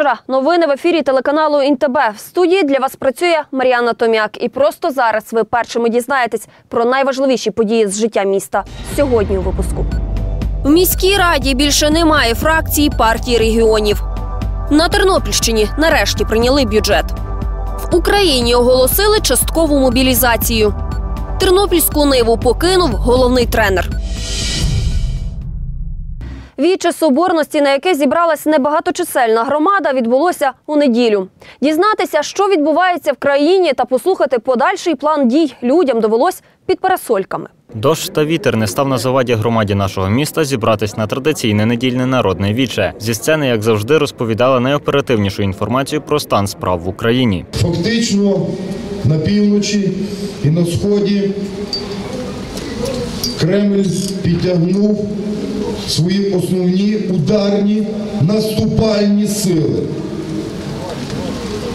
Вечора. Новини в ефірі телеканалу Інтеб. В студії для вас працює Мар'яна Том'як. І просто зараз ви першими дізнаєтесь про найважливіші події з життя міста сьогодні у випуску. В міській раді більше немає фракції партії регіонів. На Тернопільщині нарешті прийняли бюджет. В Україні оголосили часткову мобілізацію. Тернопільську ниву покинув головний тренер. Віче соборності, на яке зібралась небагаточисельна громада, відбулося у неділю. Дізнатися, що відбувається в країні, та послухати подальший план дій людям довелось під парасольками. Дощ та вітер не став на заваді громаді нашого міста зібратись на традиційне недільне народне віче. Зі сцени, як завжди, розповідала найоперативнішу інформацію про стан справ в Україні. Фактично на півночі і на сході Кремль підтягнув свої основні ударні наступальні сили.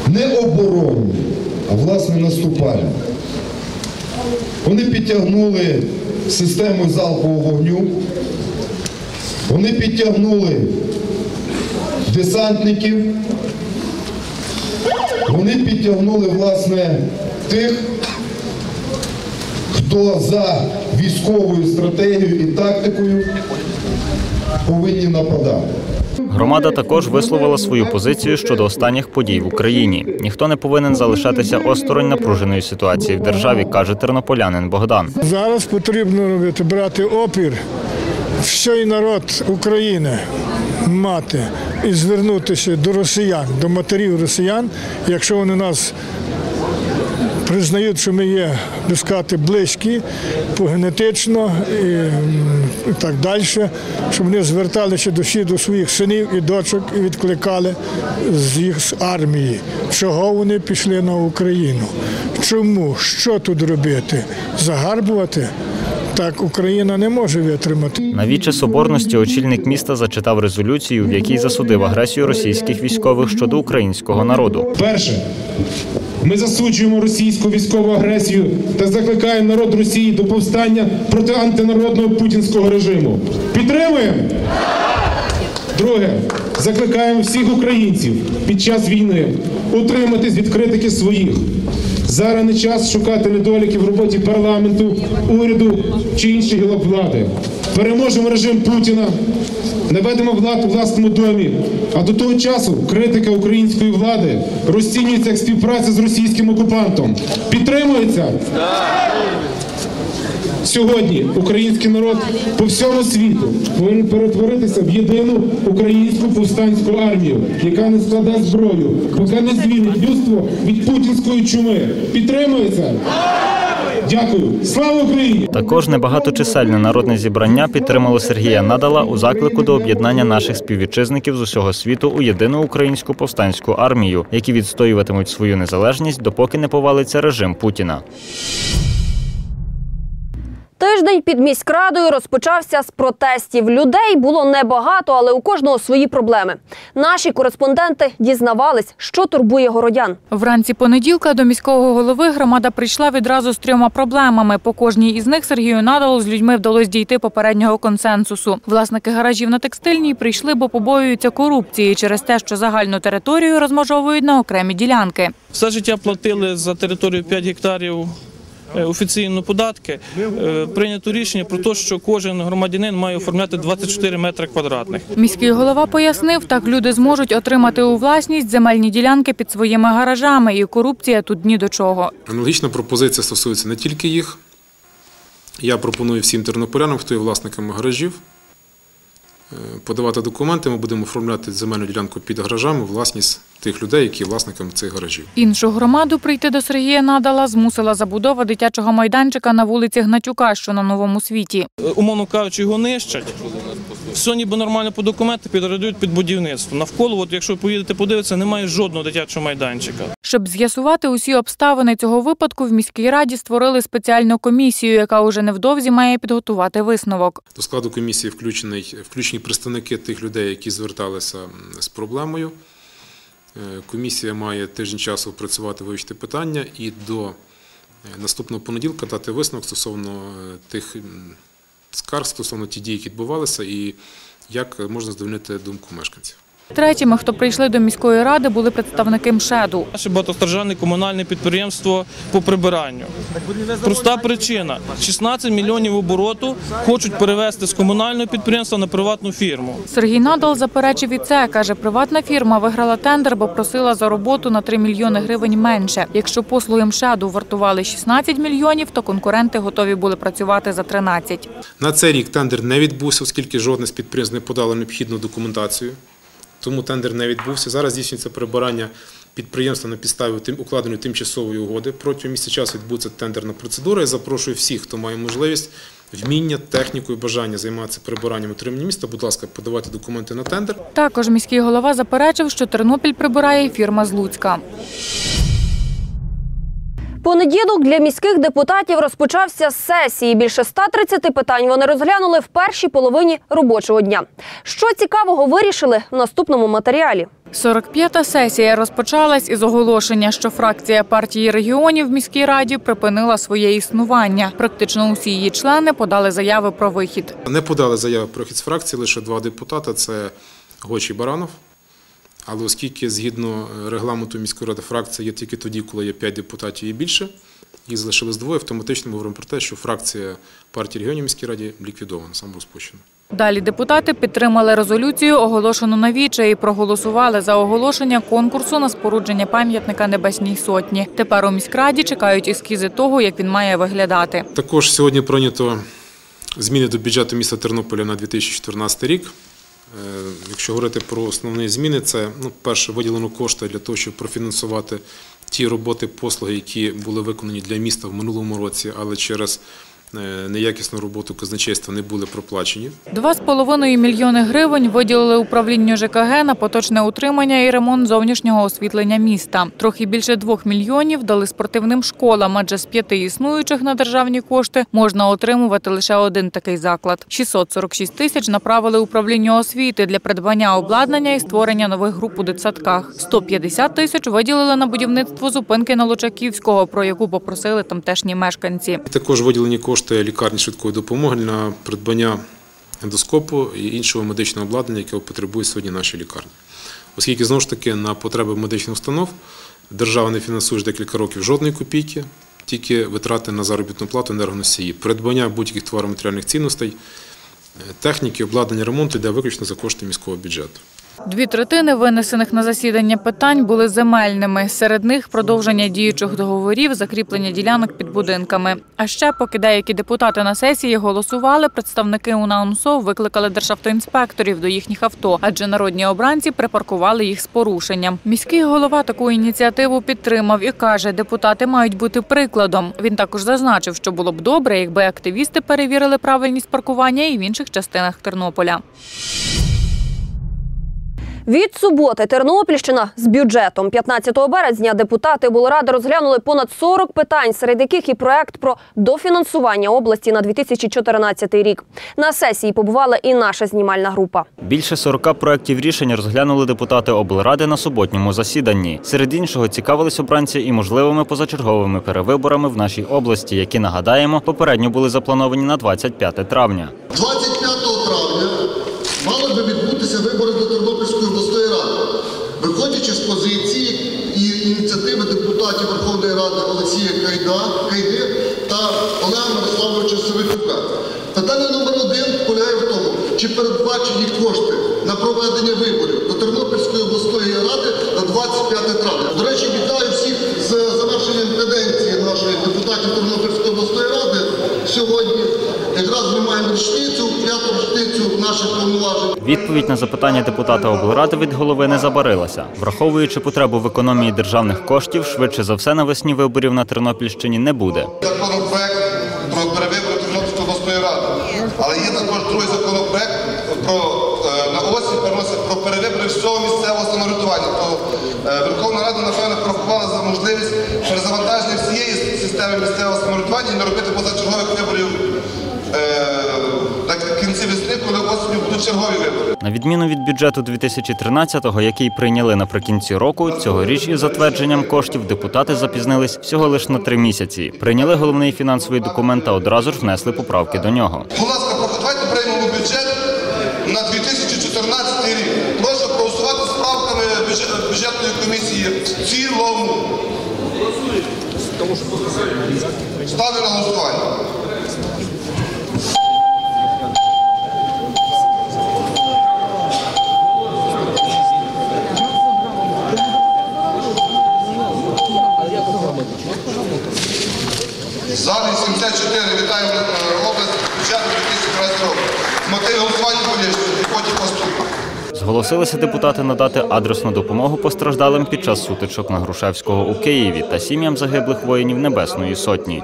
Не оборонні, а власне наступальні. Вони підтягнули систему залпового вогню, вони підтягнули десантників, вони підтягнули власне тих, хто за військовою стратегією і тактикою повинні нападати. Громада також висловила свою позицію щодо останніх подій в Україні. Ніхто не повинен залишатися осторонь напруженої ситуації в державі, каже тернополянин Богдан. Зараз потрібно робити, брати опір, всій народ України мати і звернутися до росіян, до матерів росіян, якщо вони нас признають, що ми є би сказати, близькі по генетично і, і так далі, щоб вони зверталися до всіх до своїх синів і дочок і відкликали з їх з армії, чого вони пішли на Україну. Чому? Що тут робити? Загарбувати? Так Україна не може витримати. На віче соборності очільник міста зачитав резолюцію, в якій засудив агресію російських військових щодо українського народу. Перше, ми засуджуємо російську військову агресію та закликаємо народ Росії до повстання проти антинародного путінського режиму. Підтримуємо. Друге, закликаємо всіх українців під час війни утриматись від критики своїх. Зараз не час шукати недоліків в роботі парламенту, уряду чи інших влади. Переможемо режим Путіна, наведемо влад у власному домі. А до того часу критика української влади розцінюється як співпраця з російським окупантом. Підтримується? Сьогодні український народ по всьому світу повинен перетворитися в єдину українську повстанську армію, яка не складе зброю, поки не звільнить людство від путінської чуми. Підтримується? Дякую. Слава Україні! Також небагаточисельне народне зібрання підтримало Сергія Надала у заклику до об'єднання наших співвітчизників з усього світу у єдину українську повстанську армію, які відстоюватимуть свою незалежність, допоки не повалиться режим Путіна. Тиждень під міськрадою розпочався з протестів. Людей було небагато, але у кожного свої проблеми. Наші кореспонденти дізнавались, що турбує городян. Вранці понеділка до міського голови громада прийшла відразу з трьома проблемами. По кожній із них Сергію Надалу з людьми вдалося дійти попереднього консенсусу. Власники гаражів на текстильній прийшли, бо побоюються корупції через те, що загальну територію розмежовують на окремі ділянки. Все життя платили за територію 5 гектарів офіційно податки. Е, Прийнято рішення про те, що кожен громадянин має оформляти 24 метри квадратних. Міський голова пояснив, так люди зможуть отримати у власність земельні ділянки під своїми гаражами, і корупція тут ні до чого. Аналогічна пропозиція стосується не тільки їх. Я пропоную всім тернополянам, хто є власниками гаражів, е, подавати документи. Ми будемо оформляти земельну ділянку під гаражами власність тих людей, які є власниками цих гаражів. Іншу громаду прийти до Сергія Надала змусила забудова дитячого майданчика на вулиці Гнатюка, що на новому світі. Е, Умовно кажучи, його нищать. Все ніби нормально по документах підрядують під будівництво. Навколо, от якщо поїдете подивитися, немає жодного дитячого майданчика. Щоб з'ясувати усі обставини цього випадку, в міській раді створили спеціальну комісію, яка уже невдовзі має підготувати висновок. До складу комісії включений, включені представники тих людей, які зверталися з проблемою. Е, Комісія має тиждень часу опрацювати, вивчити питання і до е, наступного понеділка дати висновок стосовно е, тих скарг, стосовно ті дії, які відбувалися, і як можна здовольнити думку мешканців. Третіми, хто прийшли до міської ради, були представники МШЕДу. Наше багатостраждальне комунальне підприємство по прибиранню. Проста причина: 16 мільйонів обороту хочуть перевести з комунального підприємства на приватну фірму. Сергій Надал заперечив і це. Каже, приватна фірма виграла тендер, бо просила за роботу на 3 мільйони гривень менше. Якщо послуги МШЕДу вартували 16 мільйонів, то конкуренти готові були працювати за 13. На цей рік тендер не відбувся, оскільки жодне з підприємств не подало необхідну документацію. Тому тендер не відбувся. Зараз здійснюється прибирання підприємства на підставі укладеної тимчасової угоди. Протягом місяця часу відбудеться тендерна процедура. Я запрошую всіх, хто має можливість, вміння, техніку і бажання займатися прибиранням утримання міста. Будь ласка, подавайте документи на тендер. Також міський голова заперечив, що Тернопіль прибирає фірма з Луцька. Понеділок для міських депутатів розпочався з сесії. Більше 130 питань вони розглянули в першій половині робочого дня. Що цікавого вирішили в наступному матеріалі. 45-та сесія розпочалась із оголошення, що фракція партії регіонів в міській раді припинила своє існування. Практично усі її члени подали заяви про вихід. Не подали заяви про хід з фракції лише два депутати це Гоч Баранов. Але оскільки згідно е, регламенту міської ради фракція є тільки тоді, коли є 5 депутатів і більше, їх залишилось двоє, автоматично ми говоримо про те, що фракція партії регіонів міській раді ліквідована, саморозпущена. Далі депутати підтримали резолюцію, оголошену на віче, і проголосували за оголошення конкурсу на спорудження пам'ятника Небесній Сотні. Тепер у міськраді чекають ескізи того, як він має виглядати. Також сьогодні прийнято зміни до бюджету міста Тернополя на 2014 рік. Е, Якщо говорити про основні зміни, це ну, перше виділено кошти для того, щоб профінансувати ті роботи, послуги, які були виконані для міста в минулому році, але через неякісну роботу казначейства не були проплачені. Два з половиною мільйони гривень виділили управлінню ЖКГ на поточне утримання і ремонт зовнішнього освітлення міста. Трохи більше двох мільйонів дали спортивним школам, адже з п'яти існуючих на державні кошти можна отримувати лише один такий заклад. 646 тисяч направили управлінню освіти для придбання обладнання і створення нових груп у дитсадках. 150 тисяч виділили на будівництво зупинки на Лучаківського, про яку попросили тамтешні мешканці. Також виділені кошти лікарні швидкої допомоги на придбання ендоскопу і іншого медичного обладнання, яке потребують сьогодні наші лікарні. Оскільки знову ж таки на потреби медичних установ держава не фінансує вже декілька років жодної копійки, тільки витрати на заробітну плату енергоносії, придбання будь-яких товароматеріальних цінностей, е, техніки, обладнання ремонту йде виключно за кошти міського бюджету. Дві третини винесених на засідання питань були земельними. Серед них продовження діючих договорів, закріплення ділянок під будинками. А ще, поки деякі депутати на сесії голосували, представники УНАУНСО викликали державтоінспекторів до їхніх авто, адже народні обранці припаркували їх з порушенням. Міський голова таку ініціативу підтримав і каже, депутати мають бути прикладом. Він також зазначив, що було б добре, якби активісти перевірили правильність паркування і в інших частинах Тернополя. Від суботи Тернопільщина з бюджетом 15 березня депутати облради розглянули понад 40 питань, серед яких і проект про дофінансування області на 2014 рік. На сесії побувала і наша знімальна група. Більше 40 проєктів рішень розглянули депутати облради на суботньому засіданні. Серед іншого цікавились обранці і можливими позачерговими перевиборами в нашій області, які нагадаємо попередньо були заплановані на 25 травня. 25 травня мали би відбутися вибори до Тернопільської обласної ради. Виходячи з позиції і ініціативи депутатів Верховної Ради Кайда, Кайди та Олега Мирославовича Савицюка. Питання номер один полягає в тому, чи передбачені кошти на проведення виборів до Тернопільської обласної ради на 25 травня. До речі, вітаю всіх з завершенням каденції нашої депутатів Тернопільської обласної ради сьогодні. Якраз ми маємо річницю, п'яту річницю наших повноважень. Відповідь на запитання депутата облради від голови не забарилася. Враховуючи потребу в економії державних коштів, швидше за все навесні виборів на Тернопільщині не буде. Законопроект про перевибори Тернопільської обласної ради. Але є також другий законопроект про е, на осінь переносить про перевибори всього місцевого самоврядування. То е, Верховна Рада, напевно, порахувала за можливість перезавантаження всієї системи місцевого самоврядування і не робити позачергових виборів будуть чергові вибори. На відміну від бюджету 2013-го, який прийняли наприкінці року, цьогоріч із затвердженням коштів депутати запізнились всього лише на три місяці. Прийняли головний фінансовий документ та одразу ж внесли поправки до нього. Будь ласка, 54. Вітаємо область бюджету 2013 року. Мотив голосування буде потім поступу. Зголосилися депутати надати адресну допомогу постраждалим під час сутичок на Грушевського у Києві та сім'ям загиблих воїнів Небесної Сотні.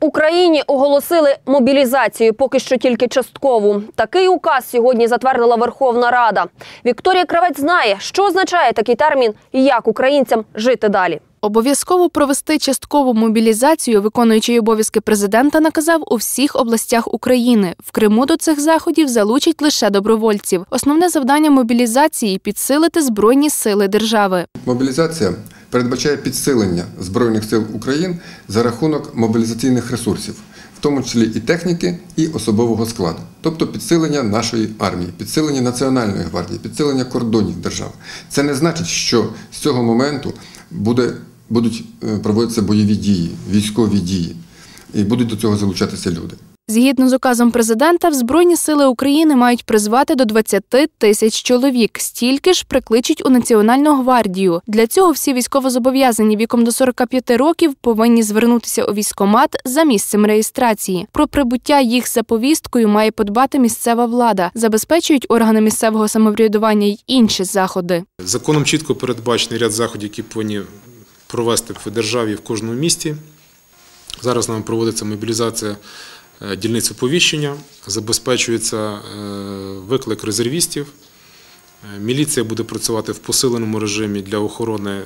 Україні оголосили мобілізацію, поки що тільки часткову. Такий указ сьогодні затвердила Верховна Рада. Вікторія Кравець знає, що означає такий термін і як українцям жити далі. Обов'язково провести часткову мобілізацію, виконуючий обов'язки президента, наказав у всіх областях України. В Криму до цих заходів залучать лише добровольців. Основне завдання мобілізації підсилити збройні сили держави. Мобілізація передбачає підсилення Збройних сил України за рахунок мобілізаційних ресурсів, в тому числі і техніки, і особового складу, тобто підсилення нашої армії, підсилення Національної гвардії, підсилення кордонів держави. Це не значить, що з цього моменту буде, будуть е, проводитися бойові дії, військові дії, і будуть до цього залучатися люди. Згідно з указом президента, в Збройні сили України мають призвати до 20 тисяч чоловік. Стільки ж прикличуть у Національну гвардію. Для цього всі військовозобов'язані віком до 45 років повинні звернутися у військомат за місцем реєстрації. Про прибуття їх за повісткою має подбати місцева влада. Забезпечують органи місцевого самоврядування й інші заходи. Законом чітко передбачений ряд заходів, які повинні провести в державі в кожному місті. Зараз нам проводиться мобілізація е, дільниць оповіщення, забезпечується е, виклик резервістів. Е, Міліція буде працювати в посиленому режимі для охорони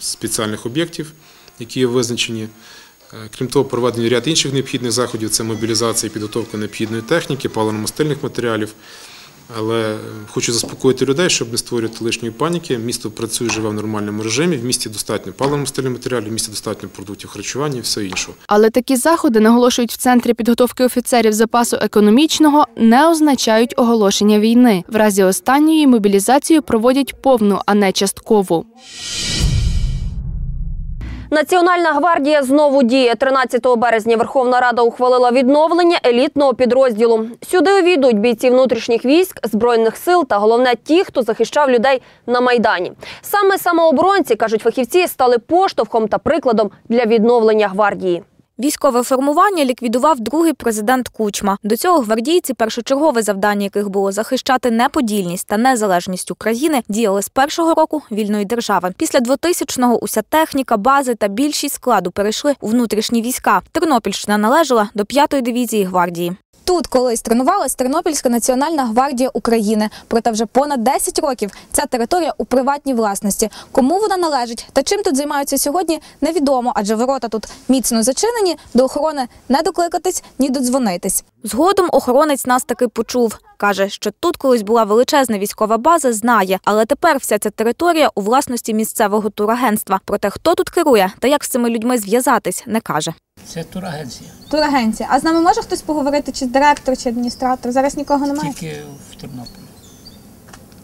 спеціальних об'єктів, які є визначені. Крім того, проведені ряд інших необхідних заходів це мобілізація і підготовка необхідної техніки, паливно-мастильних матеріалів. Але хочу заспокоїти людей, щоб не створювати лишньої паніки. Місто працює, живе в нормальному режимі. В місті достатньо паливно-мастильних матеріалів, в місті достатньо продуктів харчування і все інше. Але такі заходи наголошують в центрі підготовки офіцерів запасу економічного не означають оголошення війни. В разі останньої мобілізацію проводять повну, а не часткову. Національна гвардія знову діє. 13 березня Верховна Рада ухвалила відновлення елітного підрозділу. Сюди увійдуть бійці внутрішніх військ, збройних сил та головне ті, хто захищав людей на майдані. Саме самооборонці кажуть фахівці, стали поштовхом та прикладом для відновлення гвардії. Військове формування ліквідував другий президент Кучма. До цього гвардійці, першочергове завдання яких було захищати неподільність та незалежність України, діяли з першого року вільної держави. Після 2000-го уся техніка, бази та більшість складу перейшли у внутрішні війська. Тернопільщина належала до 5-ї дивізії гвардії. Тут колись тренувалась Тернопільська національна гвардія України. Проте вже понад 10 років ця територія у приватній власності. Кому вона належить та чим тут займаються сьогодні, невідомо, адже ворота тут міцно зачинені. До охорони не докликатись ні додзвонитись. Згодом охоронець нас таки почув. Каже, що тут колись була величезна військова база, знає, але тепер вся ця територія у власності місцевого турагентства. Проте хто тут керує та як з цими людьми зв'язатись, не каже. Це турагенція. Турагенція. А з нами може хтось поговорити, чи директор, чи адміністратор? Зараз нікого немає. Тільки в Тернополі.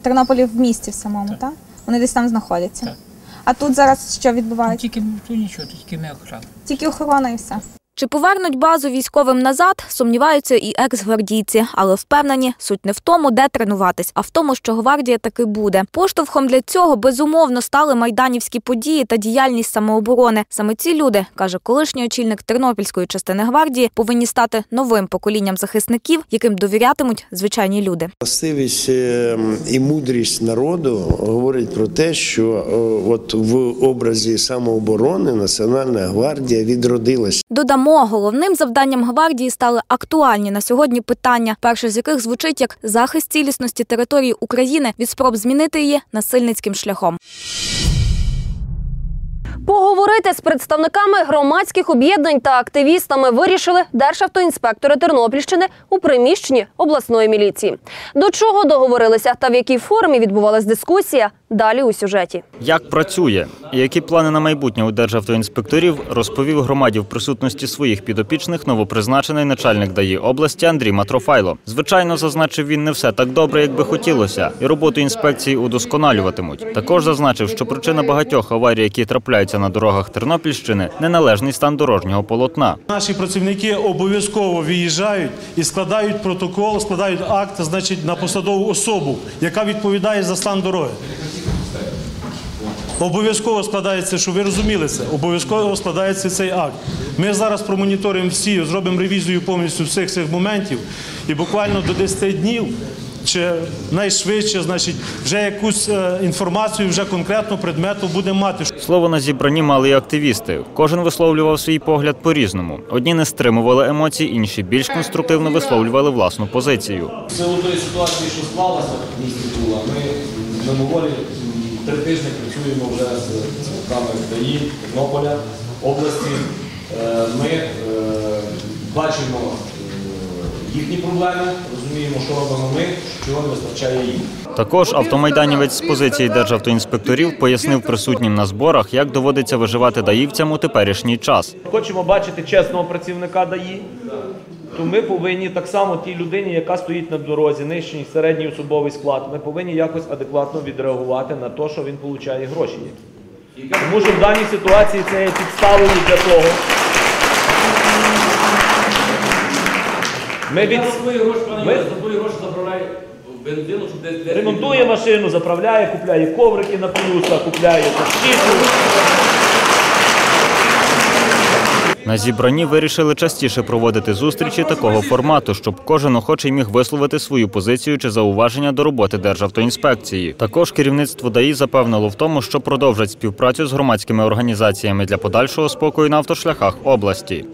В Тернополі в місті в самому, так? Так. Вони десь там знаходяться. Так. А тут зараз що Ну, відбувається? тільки тут нічого, тільки ми охрана. Тільки охорона і все. Чи повернуть базу військовим назад, сумніваються і екс-гвардійці, але впевнені, суть не в тому, де тренуватись, а в тому, що гвардія таки буде. Поштовхом для цього безумовно стали майданівські події та діяльність самооборони. Саме ці люди, каже колишній очільник тернопільської частини гвардії, повинні стати новим поколінням захисників, яким довірятимуть звичайні люди. Властивість е, і мудрість народу говорить про те, що е, от в образі самооборони Національна гвардія відродилась. Додамо, головним завданням гвардії стали актуальні на сьогодні питання, перше з яких звучить як захист цілісності території України від спроб змінити її насильницьким шляхом. Поговорити з представниками громадських об'єднань та активістами вирішили державтоінспектори Тернопільщини у приміщенні обласної міліції. До чого договорилися та в якій формі відбувалась дискусія, Далі у сюжеті. Як працює і які плани на майбутнє у державтоінспекторів розповів громаді в присутності своїх підопічних новопризначений начальник ДАІ області Андрій Матрофайло. Звичайно, зазначив він не все так добре, як би хотілося, і роботу інспекції удосконалюватимуть. Також зазначив, що причина багатьох аварій, які трапляються на дорогах Тернопільщини, неналежний стан дорожнього полотна. Наші працівники обов'язково виїжджають і складають протокол, складають акт, значить, на посадову особу, яка відповідає за стан дороги. Обов'язково складається, щоб ви розуміли це, обов'язково складається цей акт. Ми зараз промоніторимо всі, зробимо ревізію повністю всіх цих моментів і буквально до 10 днів чи найшвидше, значить, вже якусь е, інформацію, вже конкретно предмету будемо мати. Слово на зібранні мали і активісти. Кожен висловлював свій погляд по-різному. Одні не стримували емоцій, інші більш конструктивно висловлювали власну позицію. В силу тої ситуації, що склалася в місті Тула, ми мимоволі три тижні працюємо вже з центрами ДАІ, Тернополя, області. Е, Ми е, бачимо е, їхні проблеми, розуміємо, що робимо ми, чого не вистачає їм. Також автомайданівець з позиції державтоінспекторів пояснив присутнім на зборах, як доводиться виживати даївцям у теперішній час. Хочемо бачити чесного працівника ДАІ, то ми повинні так само тій людині, яка стоїть на дорозі, нижній середній особовий склад, ми повинні якось адекватно відреагувати на те, що він отримує гроші. Тому що в даній ситуації це є підставою для того. Ми від... Ми- Ремонтує машину, заправляє, купляє коврики на плюса, купляє щітку. На зібранні вирішили частіше проводити зустрічі такого формату, щоб кожен охочий міг висловити свою позицію чи зауваження до роботи Державтоінспекції. Також керівництво ДАІ запевнило в тому, що продовжать співпрацю з громадськими організаціями для подальшого спокою на автошляхах області.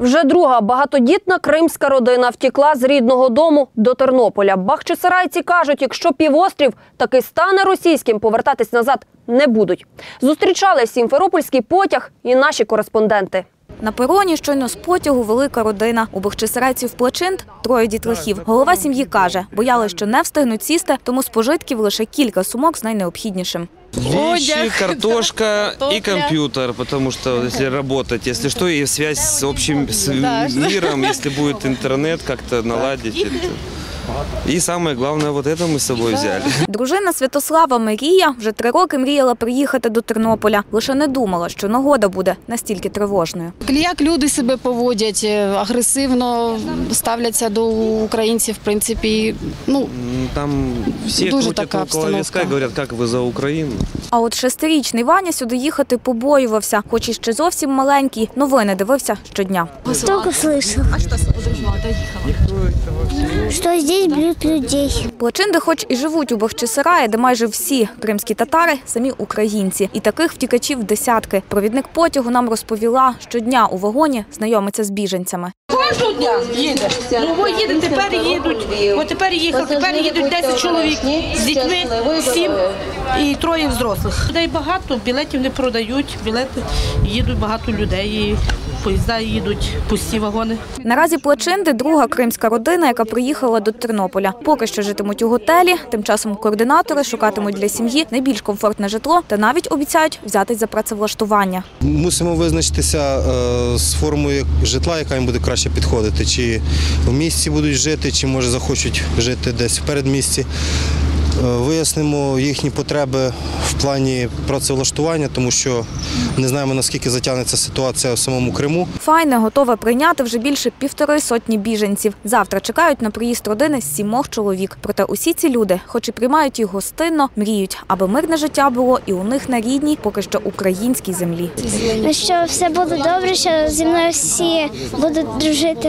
Вже друга багатодітна кримська родина втікла з рідного дому до Тернополя. Бахчисарайці кажуть, якщо півострів таки стане російським, повертатись назад не будуть. Зустрічали сімферопольський потяг і наші кореспонденти. На пероні щойно з потягу велика родина. У бахчисарайців плачинт троє дітлахів. Голова сім'ї каже, бояли, що не встигнуть сісти, тому з пожитків лише кілька сумок з найнеобхіднішим. Вещи, картошка и компьютер, потому что если работать, если что, и связь с общим с миром, если будет интернет, как-то наладить это. И самое главное, вот это мы с собой взяли. Дружина Святослава Марія вже три роки мріяла приїхати до Тернополя. Лише не думала, що нагода буде настільки тривожною. Як люди себе поводять е, агресивно ставляться до українців, в принципі, ну М, Там все Дуже крутят така около виска и обстановка. говорят, как вы за Украину. А от шестирічний Ваня сюди їхати побоювався, хоч і ще зовсім маленький. Новини дивився щодня. Только слышал. А что Что здесь бьют людей. Плачинди, хоч і живуть у Бахчисараї, де майже всі кримські татари самі українці, і таких втікачів десятки. Провідник потягу нам розповіла, щодня у вагоні знайомиться з біженцями. Кожного дня їде. Ну, во їде, тепер їдуть. От тепер їхав, тепер їдуть 10 чоловік з дітьми, 7 і троє взрослих. Людей багато, білетів не продають, білети їдуть багато людей, поїзда їдуть, пусті вагони. Наразі Плачинди – друга кримська родина, яка приїхала до Тернополя. Поки що житимуть у готелі. Тим часом координатори шукатимуть для сім'ї найбільш комфортне житло та навіть обіцяють взятись за працевлаштування. Мусимо визначитися е, з формою житла, яка їм буде краще підходити. Чи в місті будуть жити, чи може захочуть жити десь в передмісті. Е, Вияснимо їхні потреби в плані працевлаштування, тому що не знаємо наскільки затягнеться ситуація в самому Криму. Файне готове прийняти вже більше півтори сотні біженців. Завтра чекають на приїзд родини з сімох чоловік. Проте усі ці люди, хоч і приймають їх гостинно, мріють, аби мирне життя було і у них на рідній, поки що українській землі. Ну що все буде добре, що зі мною всі будуть дружити.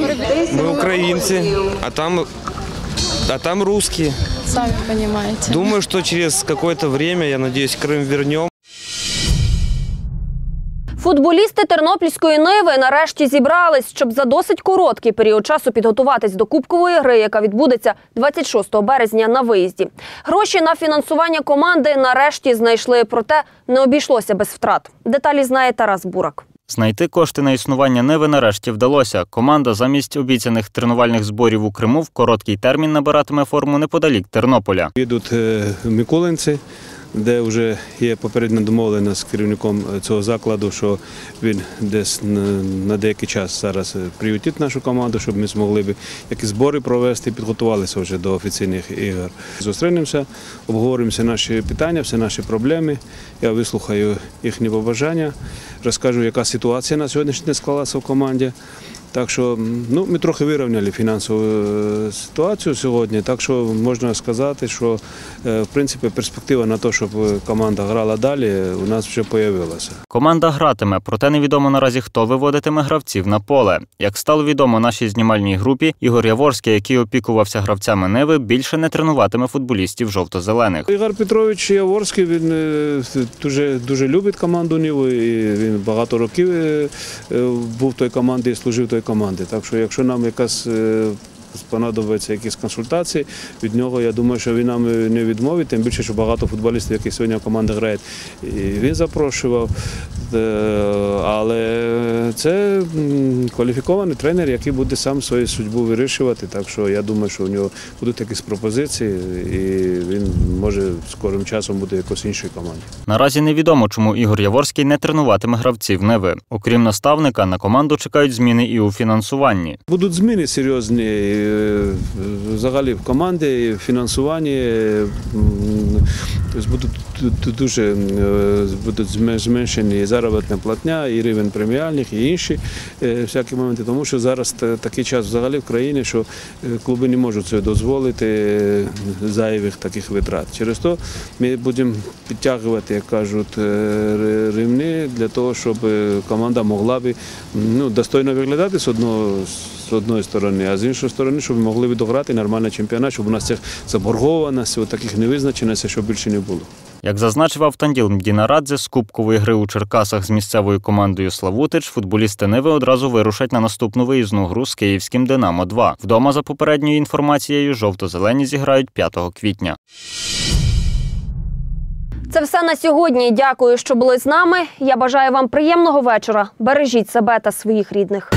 Мы украинцы, а там, а там русские. самі розумієте. Думаю, что через какое-то время, я надеюсь, Крым вернем. Футболісти Тернопільської Ниви нарешті зібрались, щоб за досить короткий період часу підготуватись до кубкової гри, яка відбудеться 26 березня на виїзді. Гроші на фінансування команди нарешті знайшли, проте не обійшлося без втрат. Деталі знає Тарас Бурак. Знайти кошти на існування Ниви нарешті вдалося. Команда замість обіцяних тренувальних зборів у Криму в короткий термін набиратиме форму неподалік Тернополя. Їдуть е, Миколинці, де вже є попередня домовленість з керівником цього закладу, що він десь на- деякий час зараз е, приютить нашу команду, щоб ми змогли б якісь збори провести підготувалися вже до офіційних ігор. Зустрінемося, обговоримося наші питання, всі наші проблеми. Я вислухаю їхні побажання, розкажу, яка ситуація на сьогоднішній день склалася в команді. Так що ну, ми трохи вирівняли фінансову е, ситуацію сьогодні, так що можна сказати, що е, в принципі перспектива на те, щоб команда грала далі, у нас вже з'явилася. Команда гратиме, проте невідомо наразі, хто виводитиме гравців на поле. Як стало відомо нашій знімальній групі, Ігор Яворський, який опікувався гравцями Ниви, більше не тренуватиме футболістів жовто-зелених. Ігор Петрович Яворський він е, дуже дуже любить команду Ніви. І він багато років е, е, був в той команді і служив той команді. Так що, якщо нам якась спонадобиться якісь консультації від нього, я думаю, що він нам не відмовить, тим більше, що багато футболістів, які сьогодні в команді грають, і він запрошував. Е, Але це кваліфікований тренер, який буде сам свою судьбу вирішувати. Так що я думаю, що у нього будуть якісь пропозиції, і він може скорим часом бути якось іншій команді. Наразі невідомо, чому Ігор Яворський не тренуватиме гравців Ниви. Окрім наставника, на команду чекають зміни і у фінансуванні. Будуть зміни серйозні взагалі в команді, фінансуванні. е, будуть дуже е, будуть зменшені заробітна платня, і рівень преміальних, і інші е, всякі моменти. Тому що зараз такий час взагалі в країні, що е, клуби не можуть собі дозволити е, зайвих таких витрат. Через то ми будемо підтягувати, як кажуть, е, рівні для того, щоб е, команда могла би ну, достойно виглядати з одного з одної сторони, а з іншої сторони, щоб ми могли б дограти нормальний чемпіонат, щоб у нас цих заборгованостей, таких невизначеностей, щоб більше не було. Як зазначив Автанділ Мдінарадзе, з кубкової гри у Черкасах з місцевою командою Славутич, футболісти Ниви одразу вирушать на наступну виїзну гру з київським Динамо 2 Вдома, за попередньою інформацією, жовто-зелені зіграють 5 квітня. Це все на сьогодні. Дякую, що були з нами. Я бажаю вам приємного вечора. Бережіть себе та своїх рідних.